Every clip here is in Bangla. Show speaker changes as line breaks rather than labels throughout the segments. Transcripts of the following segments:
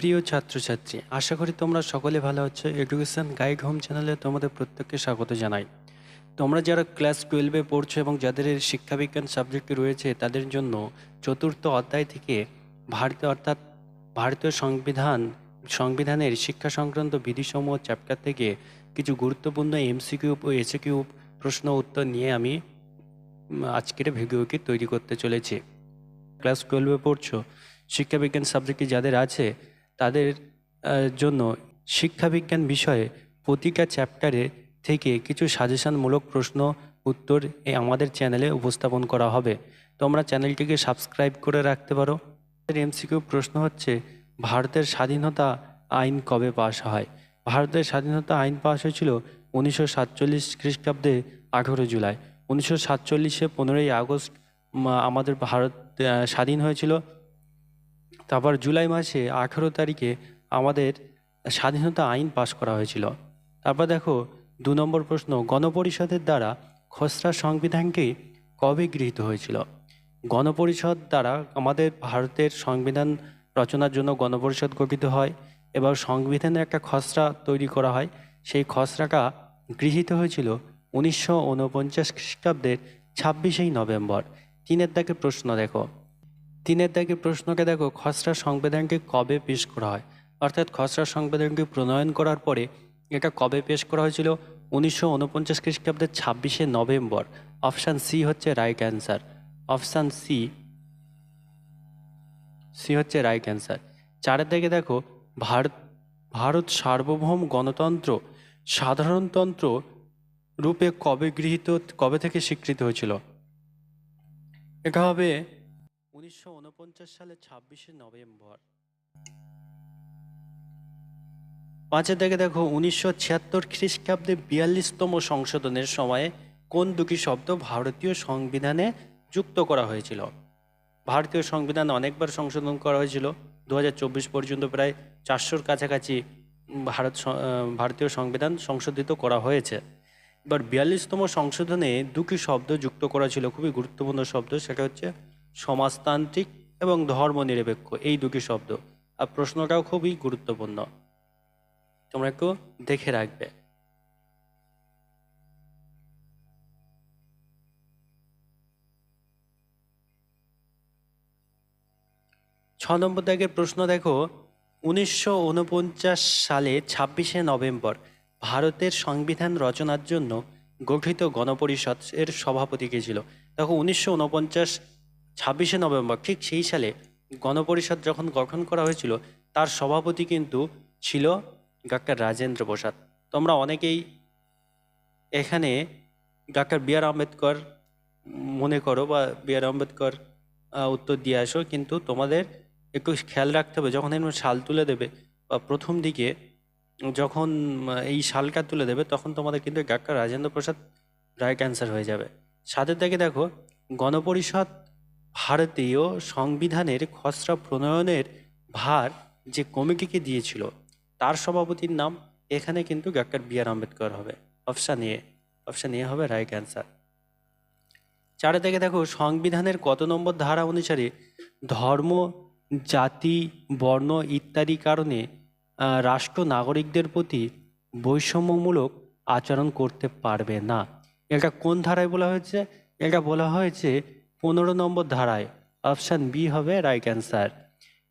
প্রিয় ছাত্রছাত্রী, আশা করি তোমরা সকলে ভালো আছো। এডুকেশন গাইড হোম চ্যানেলে তোমাদের প্রত্যেককে স্বাগত জানাই। তোমরা যারা ক্লাস টুয়েলভে পড়ছো এবং যাদের শিক্ষাবিজ্ঞান সাবজেক্টে রয়েছে, তাদের জন্য চতুর্থ অধ্যায় থেকে ভারতীয় অর্থাৎ ভারতীয় সংবিধান, সংবিধানের শিক্ষা সংক্রান্ত বিধিসমূহ চ্যাপ্টার থেকে কিছু গুরুত্বপূর্ণ এমসিকিউ ও এসিকিউ প্রশ্ন উত্তর নিয়ে আমি আজকের ভিডিওকে তৈরি করতে চলেছি। ক্লাস টুয়েলভে পড়ছো। শিক্ষাবিজ্ঞান সাবজেক্টে যাদের আছে তাদের জন্য শিক্ষাবিজ্ঞান বিষয়ে প্রতিটা চ্যাপ্টারে থেকে কিছু সাজেশনমূলক প্রশ্ন উত্তর এই আমাদের চ্যানেলে উপস্থাপন করা হবে। তোমরা চ্যানেলটিকে সাবস্ক্রাইব করে রাখতে পারো। এমসিকিউ প্রশ্ন হচ্ছে, ভারতের স্বাধীনতা আইন কবে পাশ হয়? ভারতের স্বাধীনতা আইন পাশ হয়েছিল উনিশশো সাতচল্লিশ খ্রিস্টাব্দে আঠেরো জুলাই। উনিশশো সাতচল্লিশে পনেরোই আগস্ট আমাদের ভারত স্বাধীন হয়েছিল। তারপর জুলাই মাসে আঠেরো তারিখে আমাদের স্বাধীনতা আইন পাশ করা হয়েছিল। তারপর দেখো, দু নম্বর প্রশ্ন, গণপরিষদের দ্বারা খসড়া সংবিধানকে কবে গৃহীত হয়েছিল? গণপরিষদ দ্বারা আমাদের ভারতের সংবিধান রচনার জন্য গণপরিষদ গঠিত হয় এবং সংবিধানের একটা খসড়া তৈরি করা হয়। সেই খসড়াটা গৃহীত হয়েছিল উনিশশো উনপঞ্চাশ খ্রিস্টাব্দের ছাব্বিশেই নভেম্বর। তিনের দাগে প্রশ্ন দেখো তিনের দাগে প্রশ্নকে দেখো, খসড়া সংবিধানকে কবে পেশ করা হয়? অর্থাৎ খসড়া সংবিধানকে প্রণয়ন করার পরে এটা কবে পেশ করা হয়েছিল? উনিশশো উনপঞ্চাশ খ্রিস্টাব্দের ছাব্বিশে নভেম্বর। অপশান সি হচ্ছে right answer. Option C C হচ্ছে রাইট অ্যান্সার। চারের দিকে দেখো ভারত ভারত সার্বভৌম গণতন্ত্র সাধারণতন্ত্র রূপে কবে গৃহীত, কবে থেকে স্বীকৃত হয়েছিল? এটা হবে উনিশশো উনপঞ্চাশ সালে ছাব্বিশে নভেম্বর। পাঁচের দিকে দেখো, উনিশশো ছিয়াত্তর খ্রিস্টাব্দে বিয়াল্লিশতম সংশোধনের সময়ে কোন দুটি শব্দ ভারতীয় সংবিধানে যুক্ত করা হয়েছিল? ভারতীয় সংবিধান অনেকবার সংশোধন করা হয়েছিল। দু হাজার চব্বিশ পর্যন্ত প্রায় চারশোর কাছাকাছি ভারত ভারতীয় সংবিধান সংশোধিত করা হয়েছে। এবার বিয়াল্লিশতম সংশোধনে দুটি শব্দ যুক্ত করা ছিল, খুবই গুরুত্বপূর্ণ শব্দ, সেটা হচ্ছে সমাজতান্ত্রিক এবং ধর্মনিরপেক্ষ, এই দুটি শব্দ। আর প্রশ্নটাও খুবই গুরুত্বপূর্ণ। তোমরা একটু দেখে রাখবে। ছ নম্বর দাগের প্রশ্ন দেখো, উনিশশো উনপঞ্চাশ সালে ছাব্বিশে নভেম্বর ভারতের সংবিধান রচনার জন্য গঠিত গণপরিষদ এর সভাপতি কে ছিল? দেখো, উনিশশো উনপঞ্চাশ ছাব্বিশে নভেম্বর, ঠিক সেই সালে গণপরিষদ যখন গঠন করা হয়েছিল, তার সভাপতি কিন্তু ছিল ডাক্তার রাজেন্দ্র প্রসাদ। তোমরা অনেকেই এখানে ডাক্তার বি আর আম্বেদকর মনে করো বা বি আর আম্বেদকর উত্তর দিয়ে আসো, কিন্তু তোমাদের একটু খেয়াল রাখতে হবে, যখন এরকম সাল তুলে দেবে বা প্রথম দিকে যখন এই সালটা তুলে দেবে, তখন তোমাদের কিন্তু doctor Rajendra Prasad right answer হয়ে যাবে। সাথে থেকে দেখো, গণপরিষদ ভারতীয় সংবিধানের খসড়া প্রণয়নের ভার যে কমিটিকে দিয়েছিল, তার সভাপতির নাম এখানে কিন্তু ডাক্তার বি আর আম্বেদকর হবে। অপশান এ অপশান এ হবে রাইট অ্যান্সার। চারে থেকে দেখো, সংবিধানের কত নম্বর ধারা অনুসারে ধর্ম, জাতি, বর্ণ ইত্যাদি কারণে রাষ্ট্র নাগরিকদের প্রতি বৈষম্যমূলক আচরণ করতে পারবে না। এটা কোন ধারায় বলা হয়েছে? এটা বলা হয়েছে পনেরো নম্বর ধারায় অপশান বি হবে রাইট অ্যান্সার।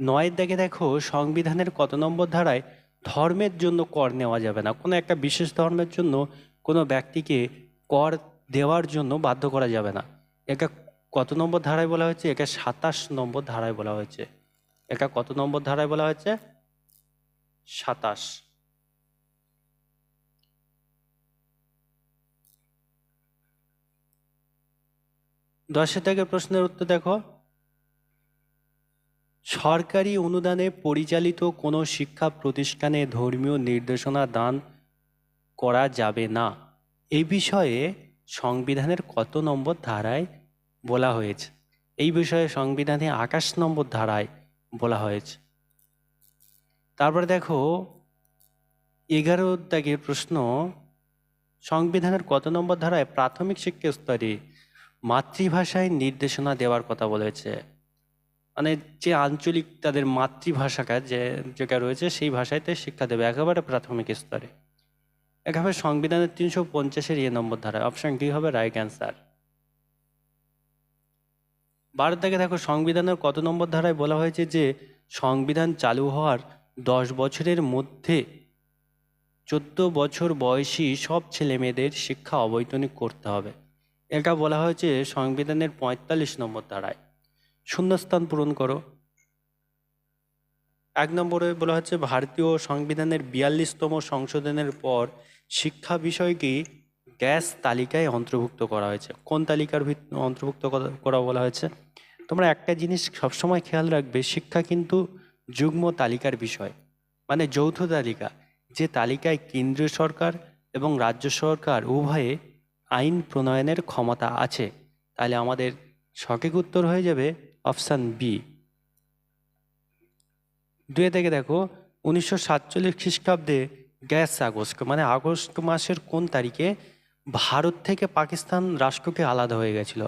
নয়ের দিকে দেখো, সংবিধানের কত নম্বর ধারায় ধর্মের জন্য কর নেওয়া যাবে না। কোনো একটা বিশেষ ধর্মের জন্য কোনো ব্যক্তিকে কর দেওয়ার জন্য বাধ্য করা যাবে না। এটা কত নম্বর ধারায় বলা হয়েছে? এটা সাতাশ নম্বর ধারায় বলা হয়েছে। এটা কত নম্বর ধারায় বলা হয়েছে? সাতাশ। দশের থেকে প্রশ্নের উত্তর দেখো। সরকারি অনুদানে পরিচালিত কোনো শিক্ষা প্রতিষ্ঠানে ধর্মীয় নির্দেশনা দান করা যাবে না। এই বিষয়ে সংবিধানের কত নম্বর ধারায় বলা হয়েছে? এই বিষয়ে সংবিধানে আকাশ নম্বর ধারায় বলা হয়েছে। তারপরে দেখো, এগারো দাগের প্রশ্ন, সংবিধানের কত নম্বর ধারায় প্রাথমিক শিক্ষা স্তরে মাতৃভাষায় নির্দেশনা দেওয়ার কথা বলেছে। মানে যে আঞ্চলিক তাদের মাতৃভাষাটা যে যেটা রয়েছে, সেই ভাষাতে শিক্ষা দেবে একেবারে প্রাথমিক স্তরে। একেবারে সংবিধানের তিনশো পঞ্চাশের ইয়ে নম্বর ধারা অপশন ডি হবে রাইট অ্যান্সার ভারত থেকে দেখো, সংবিধানের কত নম্বর ধারায় বলা হয়েছে যে, সংবিধান চালু হওয়ার দশ বছরের মধ্যে চোদ্দ বছর বয়সী সব ছেলে মেয়েদের শিক্ষা অবৈতনিক করতে হবে। এটা বলা হয়েছে, সংবিধানের পঁয়তাল্লিশ নম্বর ধারায়। শূন্যস্থান পূরণ করো। এক নম্বরে বলা হচ্ছে, ভারতীয় সংবিধানের বিয়াল্লিশতম সংশোধনের পর শিক্ষা বিষয়টি গ্যাস তালিকায় অন্তর্ভুক্ত করা হয়েছে। কোন তালিকার অন্তর্ভুক্ত করা বলা হয়েছে? তোমরা একটা জিনিস সবসময় খেয়াল রাখবে, শিক্ষা কিন্তু যুগ্ম তালিকার বিষয়। মানে যৌথ তালিকা। যে তালিকায় কেন্দ্রীয় সরকার এবং রাজ্য সরকার উভয়ে আইন প্রণয়নের ক্ষমতা আছে, তাহলে আমাদের সঠিক উত্তর হয়ে যাবে অপশান বি দুয়ে থেকে দেখো, উনিশশো সাতচল্লিশ খ্রিস্টাব্দে গ্যাস আগস্ট মানে আগস্ট মাসের কোন তারিখে ভারত থেকে পাকিস্তান রাষ্ট্রকে আলাদা হয়ে গেছিল?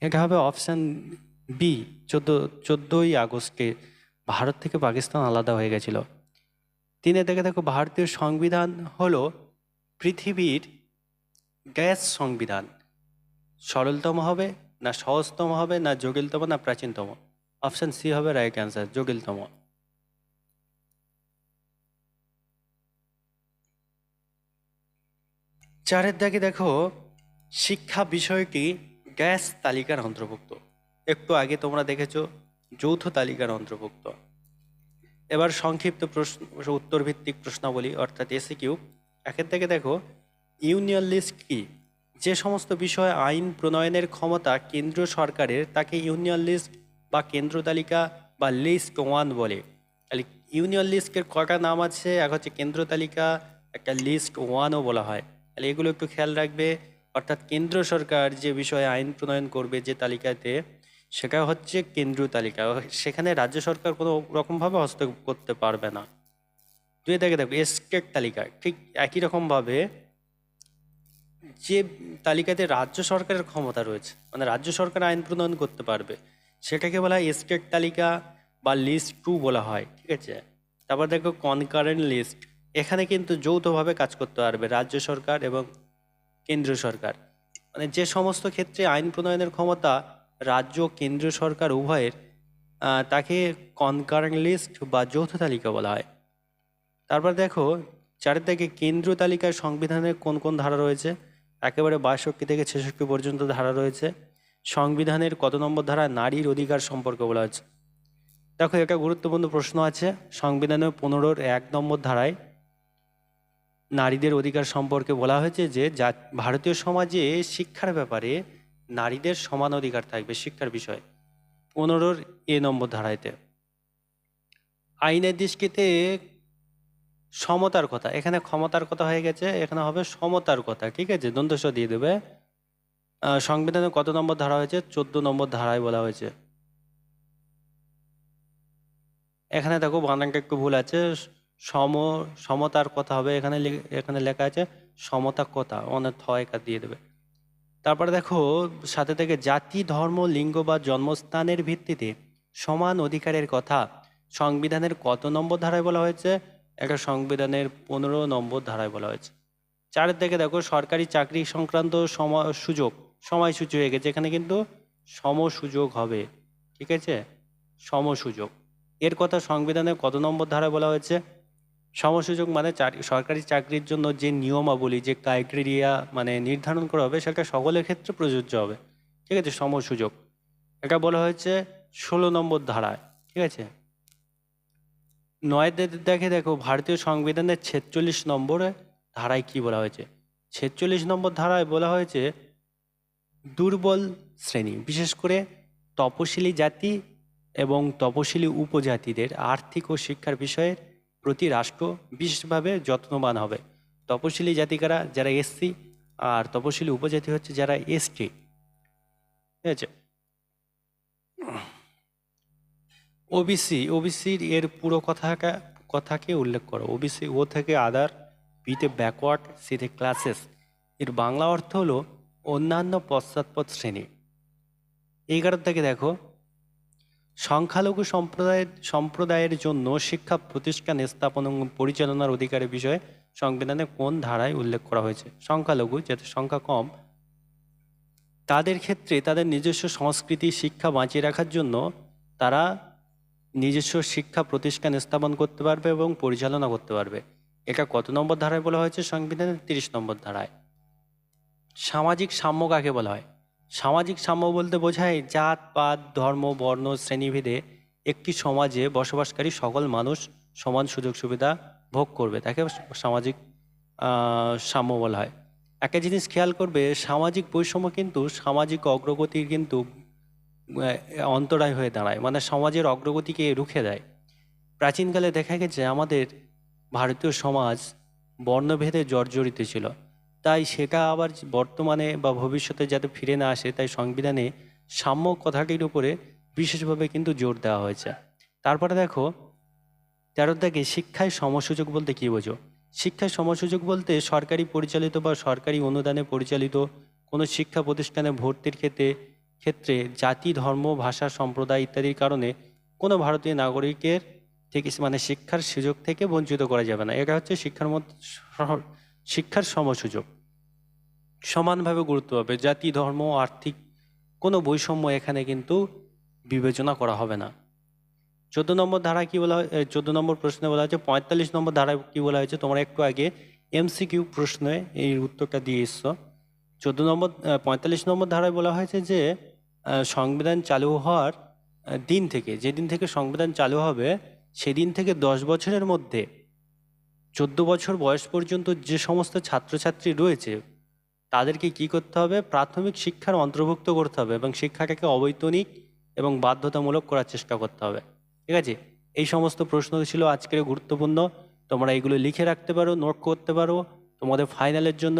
এটা হবে অপশান বি চোদ্দ, চোদ্দোই আগস্টে ভারত থেকে পাকিস্তান আলাদা হয়ে গেছিল। তিনে থেকে দেখো, ভারতীয় সংবিধান হলো পৃথিবীর গ্যাস সংবিধান। সরলতম হবে, না সহজতম হবে, না জটিলতম না প্রাচীনতম। অপশন সি হবে রাইট অ্যান্সার জটিলতম চারের দাগে দেখো, শিক্ষা বিষয়টি গ্যাস তালিকার অন্তর্ভুক্ত। একটু আগে তোমরা দেখেছ, যৌথ তালিকার অন্তর্ভুক্ত। এবার সংক্ষিপ্ত প্রশ্ন উত্তর ভিত্তিক প্রশ্নাবলী, অর্থাৎ এসি কিউ একের থেকে দেখো ইউনিয়ন লিস্ট কি? যে সমস্ত বিষয়ে আইন প্রণয়নের ক্ষমতা কেন্দ্রীয় সরকারের, তাকে ইউনিয়ন লিস্ট বা কেন্দ্র তালিকা বা লিস্ট ওয়ান বলে। তাহলে ইউনিয়ন লিস্টের কটা নাম আছে? এক হচ্ছে কেন্দ্র তালিকা একটা লিস্ট ওয়ানও বলা হয়। তাহলে এগুলো একটু খেয়াল রাখবে। অর্থাৎ কেন্দ্র সরকার যে বিষয়ে আইন প্রণয়ন করবে যে তালিকাতে, সেটা হচ্ছে কেন্দ্রীয় তালিকা সেখানে রাজ্য সরকার কোনো রকমভাবে হস্তক্ষেপ করতে পারবে না। দুই দেখে দেখো স্টেট তালিকা, ঠিক একই রকমভাবে যে তালিকাতে রাজ্য সরকারের ক্ষমতা রয়েছে মানে রাজ্য সরকার আইন প্রণয়ন করতে পারবে, সেটাকে বলা হয় স্টেট তালিকা বা লিস্ট টু বলা হয়, ঠিক আছে? তারপর দেখো কনকারেন্ট লিস্ট এখানে কিন্তু যৌথভাবে কাজ করতে পারবে রাজ্য সরকার এবং কেন্দ্রীয় সরকার। মানে যে সমস্ত ক্ষেত্রে আইন প্রণয়নের ক্ষমতা রাজ্য কেন্দ্রীয় সরকার উভয়ের তাকে কনকারেন্ট লিস্ট বা যৌথ তালিকা বলা হয়। তারপর দেখো চারিদিকে দিকে কেন্দ্রীয় তালিকায় সংবিধানের কোন কোন ধারা রয়েছে? একেবারে বাষট্টি থেকে ছেষট্টি পর্যন্ত ধারা রয়েছে। সংবিধানের কত নম্বর ধারা? নারীর অধিকার সম্পর্কে বলা হয়েছে। দেখো, একটা গুরুত্বপূর্ণ প্রশ্ন আছে। সংবিধানের পনেরোর এক নম্বর ধারায় নারীদের অধিকার সম্পর্কে বলা হয়েছে যে ভারতীয় সমাজে শিক্ষার ব্যাপারে নারীদের সমান অধিকার থাকবে, শিক্ষার বিষয়ে। পনেরোর এ নম্বর ধারাইতে আইনের দৃষ্টিতে সমতার কথা। এখানে ক্ষমতার কথা হয়ে গেছে, এখানে হবে সমতার কথা, ঠিক আছে? দন্তস্ব দিয়ে দেবে। সংবিধানে কত নম্বর ধারা হয়েছে? চোদ্দ নম্বর ধারায় বলা হয়েছে। এখানে দেখো বানানটা একটু ভুল আছে। সম, সমতার কথা হবে, এখানে এখানে লেখা আছে সমতা কথা অনেক থয়কা দিয়ে দেবে। তারপরে দেখো, সাথে থেকে জাতি, ধর্ম, লিঙ্গ বা জন্মস্থানের ভিত্তিতে সমান অধিকারের কথা সংবিধানের কত নম্বর ধারায় বলা হয়েছে? একটা সংবিধানের পনেরো নম্বর ধারায় বলা হয়েছে। চারের দিকে দেখো সরকারি চাকরি সংক্রান্ত সুযোগ সময়সূচি হয়ে গেছে। এখানে কিন্তু সম সুযোগ হবে, ঠিক আছে? সম সুযোগ এর কথা সংবিধানে কত নম্বর ধারায় বলা হয়েছে? সমসুযোগ মানে সরকারি চাকরির জন্য যে নিয়মাবলী, যে ক্রাইটেরিয়া মানে নির্ধারণ করা হবে, সেটা সকলের ক্ষেত্রে প্রযোজ্য হবে, ঠিক আছে? সমসুযোগ। এটা বলা হয়েছে ষোলো নম্বর ধারায়, ঠিক আছে? নয় দেখে দেখো, ভারতীয় সংবিধানের ছেচল্লিশ নম্বরে ধারায় কি বলা হয়েছে? ছেচল্লিশ নম্বর ধারায় বলা হয়েছে, দুর্বল শ্রেণি, বিশেষ করে তপশিলি জাতি এবং তপশিলি উপজাতিদের আর্থিক ও শিক্ষার বিষয়ের প্রতি রাষ্ট্র বিশেষভাবে যত্নবান হবে। তপশিলি জাতিকারা যারা এসসি আর তপশিলি উপজাতি হচ্ছে যারা এসটি। ঠিক আছে? ওবিসি ওবিসির এর পুরো কথাটা কথাকে উল্লেখ করো। ওবিসি ও থেকে আদার বিতে ব্যাকওয়ার্ড সিতে ক্লাসেস এর বাংলা অর্থ হলো অন্যান্য পশ্চাৎপদ শ্রেণি। এগারো থেকে দেখো। সংখ্যালঘু সম্প্রদায়ের সম্প্রদায়ের জন্য শিক্ষা প্রতিষ্ঠান স্থাপন এবং পরিচালনার অধিকারের বিষয়ে সংবিধানে কোন ধারায় উল্লেখ করা হয়েছে? সংখ্যালঘু, যাতে সংখ্যা কম, তাদের ক্ষেত্রে তাদের নিজস্ব সংস্কৃতি, শিক্ষা বাঁচিয়ে রাখার জন্য তারা নিজস্ব শিক্ষা প্রতিষ্ঠান স্থাপন করতে পারবে এবং পরিচালনা করতে পারবে। এটা কত নম্বর ধারায় বলা হয়েছে? সংবিধানের তিরিশ নম্বর ধারায়। সামাজিক সাম্য কাকে বলা হয়? সামাজিক সাম্য বলতে বোঝায় জাত, পাত, ধর্ম, বর্ণ, শ্রেণীভেদে একটি সমাজে বসবাসকারী সকল মানুষ সমান সুযোগ সুবিধা ভোগ করবে। তাকে সামাজিক সাম্য বলা হয়। একটা জিনিস খেয়াল করবে, সামাজিক বৈষম্য কিন্তু সামাজিক অগ্রগতির কিন্তু অন্তরায় হয়ে দাঁড়ায়। মানে সমাজের অগ্রগতিকে রুখে দেয়। প্রাচীনকালে দেখা গেছে আমাদের ভারতীয় সমাজ বর্ণভেদে জর্জরিত ছিল। তাই সেটা আবার বর্তমানে বা ভবিষ্যতে যাতে ফিরে না আসে, তাই সংবিধানে সাম্য কথাটির উপরে বিশেষভাবে কিন্তু জোর দেওয়া হয়েছে। তারপরে দেখো, তেরো থেকে শিক্ষায় সমসুযোগ বলতে কী বোঝো? শিক্ষায় সমসুযোগ বলতে সরকারি পরিচালিত বা সরকারি অনুদানে পরিচালিত কোনো শিক্ষা প্রতিষ্ঠানে ভর্তির ক্ষেত্রে ক্ষেত্রে জাতি, ধর্ম, ভাষা, সম্প্রদায় ইত্যাদির কারণে কোনো ভারতীয় নাগরিকের থেকে মানে শিক্ষার সুযোগ থেকে বঞ্চিত করা যাবে না। এটা হচ্ছে শিক্ষার মধ্যে শিক্ষার সমসুযোগ। সমানভাবে গুরুত্ব পাবে জাতি, ধর্ম, আর্থিক কোনো বৈষম্য এখানে কিন্তু বিবেচনা করা হবে না। চোদ্দ নম্বর ধারা কি বলা হয়? চোদ্দ নম্বর প্রশ্নে বলা হয়েছে, পঁয়তাল্লিশ নম্বর ধারায় কি বলা হয়েছে? তোমরা একটু আগে এমসিকিউ প্রশ্নে এই উত্তরটা দিয়ে এসছো। চোদ্দ নম্বর পঁয়তাল্লিশ নম্বর ধারায় বলা হয়েছে যে সংবিধান চালু হওয়ার দিন থেকে, যেদিন থেকে সংবিধান চালু হবে, সেদিন থেকে দশ বছরের মধ্যে, চোদ্দ বছর বয়স পর্যন্ত যে সমস্ত ছাত্রছাত্রী রয়েছে, তাদেরকে কি করতে হবে? প্রাথমিক শিক্ষার অন্তর্ভুক্ত করতে হবে এবং শিক্ষাটাকে অবৈতনিক এবং বাধ্যতামূলক করার চেষ্টা করতে হবে। ঠিক আছে? এই সমস্ত প্রশ্ন ছিল আজকের গুরুত্বপূর্ণ। তোমরা এগুলো লিখে রাখতে পারো, নোট করতে পারো। তোমাদের ফাইনালের জন্য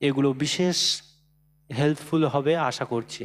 এগুলো বিশেষ হেল্পফুল হবে আশা করছি।